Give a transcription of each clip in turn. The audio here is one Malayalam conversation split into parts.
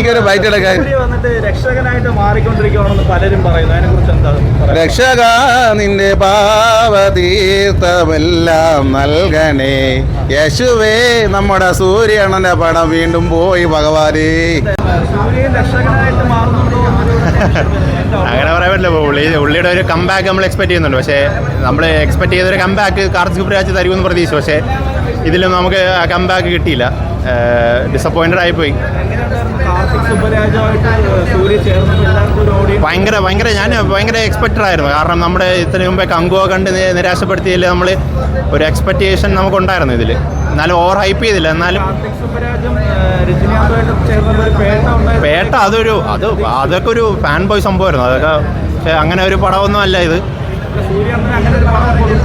എനിക്കൊരു ബൈറ്റ് എടുക്കാൻ. വന്നിട്ട് രക്ഷകനായിട്ട് മാറിക്കൊണ്ടിരിക്കുകയാണെന്ന് പലരും പറയുന്നു. അതിനെ കുറിച്ച് എന്താ രക്ഷക നിന്റെ പാവതീർത്ഥമെല്ലാം നൽകണേ. യേശുവേ നമ്മുടെ സൂര്യണന്റെ പടം വീണ്ടും പോയി ഭഗവാനേ. അങ്ങനെ പറയാൻ പറ്റില്ല. പുള്ളി പുള്ളിയുടെ ഒരു കമ്പാക്ക് നമ്മൾ എക്സ്പെക്ട് ചെയ്യുന്നുണ്ട്. പക്ഷേ നമ്മൾ എക്സ്പെക്ട് ചെയ്തൊരു കമ്പാക്ക് കാർത്തിക് പ്രയാച്ച് തരുമെന്ന് പ്രതീക്ഷിച്ചു. പക്ഷേ ഇതിലും നമുക്ക് ആ കംബാക്ക് കിട്ടിയില്ല. ഡിസപ്പോയിന്റഡ് ആയിപ്പോയി. ഭയങ്കര ഭയങ്കര ഞാൻ ഭയങ്കര എക്സ്പെക്റ്റഡ് ആയിരുന്നു. കാരണം നമ്മുടെ ഇതിനു മുമ്പേ കങ്കുവ കണ്ട് നിരാശപ്പെടുത്തിയതിൽ നമ്മൾ ഒരു എക്സ്പെക്റ്റേഷൻ നമുക്കുണ്ടായിരുന്നു ഇതിൽ എന്നാലും ഓവർ ഹൈപ്പ് ചെയ്തില്ല. എന്നാലും പേട്ട അതൊരു അത് അതൊക്കെ ഒരു ഫാൻ ബോയ് സംഭവമായിരുന്നു. അതൊക്കെ പക്ഷേ അങ്ങനെ ഒരു പടമൊന്നും അല്ല ഇത്.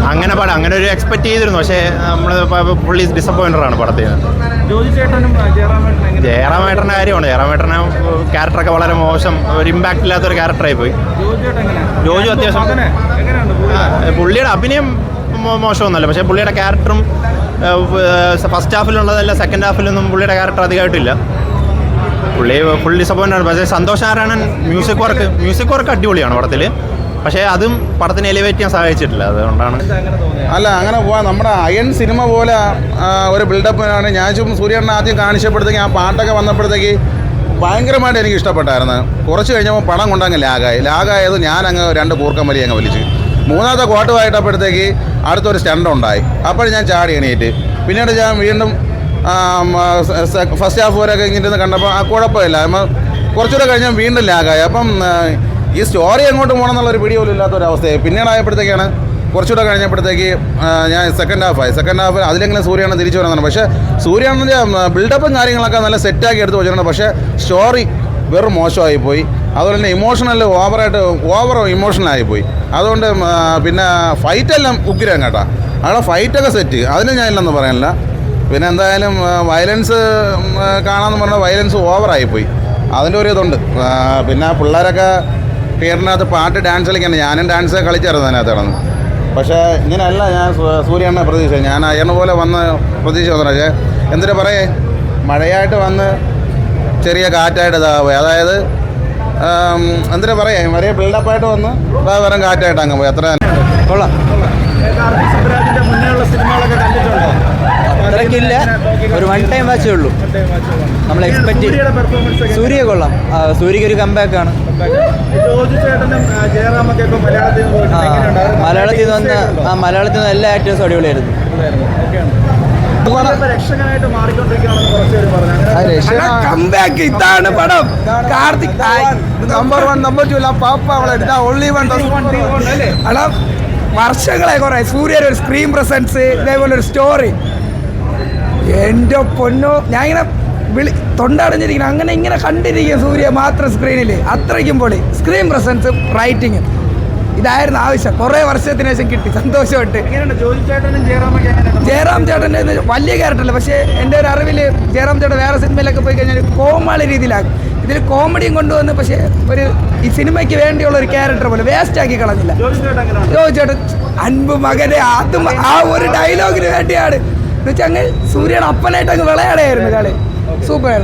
അങ്ങനെ പടം. അങ്ങനെ ഒരു എക്സ്പെക്ട് ചെയ്തിരുന്നു. പക്ഷേ നമ്മൾ പുള്ളി ഡിസപ്പോയിന്റഡ് ആണ് പടത്തിൽ ജയറാമേട്ടന്റെ കാര്യമാണ്. ജയറാമേട്ടനെ ക്യാരക്ടറൊക്കെ വളരെ മോശം ഒരു ഇമ്പാക്റ്റ് ഇല്ലാത്തൊരു ക്യാരക്ടറായി പോയി ജോജി അത്യാവശ്യം- പുള്ളിയുടെ അഭിനയം മോശമൊന്നുമല്ല. പക്ഷേ പുള്ളിയുടെ ക്യാരക്ടറും ഫസ്റ്റ് ഹാഫിലുള്ളതല്ല സെക്കൻഡ് ഹാഫിലൊന്നും പുള്ളിയുടെ ക്യാരക്ടർ അധികമായിട്ടില്ല. പുള്ളി ഫുൾ ഡിസപ്പോയിന്റ് ആണ്. പക്ഷേ Santhosh Narayanan music work music work അടിപൊളിയാണ് പടത്തിൽ പക്ഷേ അതും പടത്തിന് എലിവേറ്റ് ചെയ്യാൻ സഹായിച്ചിട്ടില്ല. അതുകൊണ്ടാണ് അല്ല അങ്ങനെ പോവാ. നമ്മുടെ അയൺ സിനിമ പോലെ ഒരു ബിൽഡപ്പിനാണ് ഞാൻ ചും സൂര്യണ്ണ ആദ്യം കാണിച്ചപ്പോഴത്തേക്ക് ആ പാട്ടൊക്കെ വന്നപ്പോഴത്തേക്ക് ഭയങ്കരമായിട്ട് എനിക്ക് ഇഷ്ടപ്പെട്ടായിരുന്നു. കുറച്ച് കഴിഞ്ഞപ്പോൾ പടം കൊണ്ടങ്ങ് ലാഗായി. ലാഗായത് ഞാൻ അങ്ങ് രണ്ട് കൂർക്കം വലിയ അങ്ങ് വലിച്ചു. മൂന്നാമത്തെ കോട്ട് വായിട്ടപ്പോഴത്തേക്ക് അടുത്തൊരു സ്റ്റണ്ട് ഉണ്ടായി. അപ്പോൾ ഞാൻ ചാടി എണീറ്റ്. പിന്നീട് ഞാൻ വീണ്ടും ഫസ്റ്റ് ഹാഫ് വരെയൊക്കെ ഇങ്ങനെ കണ്ടപ്പോൾ ആ കുഴപ്പമില്ല. കുറച്ചുകൂടെ കഴിഞ്ഞാൽ വീണ്ടും ലാഗായി. അപ്പം ഈ സ്റ്റോറി എങ്ങോട്ട് പോകണം എന്നുള്ളൊരു പിടി പോലും ഇല്ലാത്തൊരവസ്ഥയായി പിന്നീട് ആയപ്പോഴത്തേക്കാണ് കുറച്ചുകൂടെ കഴിഞ്ഞപ്പോഴത്തേക്ക് ഞാൻ സെക്കൻഡ് ഹാഫായി സെക്കൻഡ് ഹാഫ് അതിലെങ്കിലും സൂര്യാണ് തിരിച്ചു വരാൻ പക്ഷേ സൂര്യാണെന്റെ ബിൽഡപ്പും കാര്യങ്ങളൊക്കെ നല്ല സെറ്റാക്കി എടുത്ത് വെച്ചിട്ടുണ്ട്. പക്ഷേ സ്റ്റോറി വെറും മോശമായി പോയി അതുപോലെ തന്നെ ഇമോഷണൽ ഓവറായിട്ട് ഓവർ ഇമോഷണൽ പോയി അതുകൊണ്ട് പിന്നെ ഫൈറ്റെല്ലാം ഉഗ്രം കേട്ടോ. അവിടെ ഫൈറ്റൊക്കെ സെറ്റ് അതിന് ഞാൻ ഇല്ലെന്ന് പറയാനില്ല പിന്നെ എന്തായാലും വയലൻസ് കാണാമെന്ന് പറഞ്ഞാൽ വയലൻസ് ഓവറായിപ്പോയി അതിന്റെ ഒരു ഇതുണ്ട്. പിന്നെ പിള്ളേരൊക്കെ തിയേറ്ററിനകത്ത് പാട്ട് ഡാൻസ് കളിക്കാൻ ഞാനും ഡാൻസ് കളിച്ചായിരുന്നു അതിനകത്ത് കിടന്ന് പക്ഷേ ഇങ്ങനെയല്ല ഞാൻ സൂര്യണ്ണ പ്രതീക്ഷ ഞാൻ അയ്യണ പോലെ വന്ന് പ്രതീക്ഷ വന്നു പക്ഷേ എന്തിനാ പറയേ? മഴയായിട്ട് വന്ന് ചെറിയ കാറ്റായിട്ട് ഇതാവുക അതായത് ആം, എന്തിനാ പറയേ? വലിയ ബിൽഡപ്പായിട്ട് വന്ന് വേറെ കാറ്റായിട്ട് അങ്ങ് പോയി. അത്ര തന്നെ. കൊള്ളാം. സിനിമകളൊക്കെ കണ്ടിട്ടുണ്ടോ? അത്രയ്ക്കില്ല ഒരു വൺ ടൈം വാച്ചേ ഉള്ളൂ. നമ്മൾ എക്സ്പെക്ട് സൂര്യ കൊള്ളാം. സൂര്യക്ക് ഒരു കമ്പാക്ക് ആണ്. മലയാളത്തിൽ നിന്ന് ആ, മലയാളത്തിൽ നിന്ന് വന്ന ആ മലയാളത്തിൽ നിന്ന് എല്ലാ ആക്ടേഴ്സും അടിപൊളിയായിരുന്നു. ഓക്കെയാണ്. ഇപ്പൊ രക്ഷകനായിട്ട് മാറിക്കൊണ്ടിരിക്കുകയാണെന്ന് കുറച്ച് പേര് പറഞ്ഞു അങ്ങനെ കംബാക്ക് ഇതാണ് പടം. Karthik number one number two പാപ്പ അവളെ ഓൺലി വൺ അടാ വർഷങ്ങളെ കുറെ. സൂര്യയുടെ ഒരു സ്ക്രീൻ പ്രസൻസ് ഇതേപോലെ ഒരു സ്റ്റോറി എന്റെ പൊന്നോ ഞാൻ ഇങ്ങനെ വിളി തൊണ്ടടഞ്ഞിരിക്കണം അങ്ങനെ ഇങ്ങനെ കണ്ടിരിക്കും സൂര്യ മാത്രം സ്ക്രീനിൽ അത്രയ്ക്കും പൊളി. സ്ക്രീൻ പ്രസൻസ് റൈറ്റിങ്ങും ഇതായിരുന്നു ആവശ്യം. കുറേ വർഷത്തിന് ശേഷം കിട്ടി. സന്തോഷമായിട്ട് ജയറാം ചേട്ടന്റെ വലിയ ക്യാരക്ടറല്ല പക്ഷേ എന്റെ ഒരു അറിവിൽ ജയറാം ചേട്ടൻ വേറെ സിനിമയിലൊക്കെ പോയി കഴിഞ്ഞാൽ കോമാളി രീതിയിലാകും. ഇതിൽ കോമഡിയും കൊണ്ടുവന്ന് പക്ഷേ ഒരു ഈ സിനിമയ്ക്ക് വേണ്ടിയുള്ള ഒരു ക്യാരക്ടർ പോലെ വേസ്റ്റ് ആക്കി കളഞ്ഞില്ല. ജോജി ചേട്ടൻ അൻപ് മകനെ. അതും ആ ഒരു ഡയലോഗിന് വേണ്ടിയാണ്. എന്ന് വെച്ചാൽ അങ്ങ് സൂര്യയുടെ അപ്പനായിട്ട് അങ്ങ് വിളയാടായിരുന്നു കളി. സൂപ്പറായിരുന്നു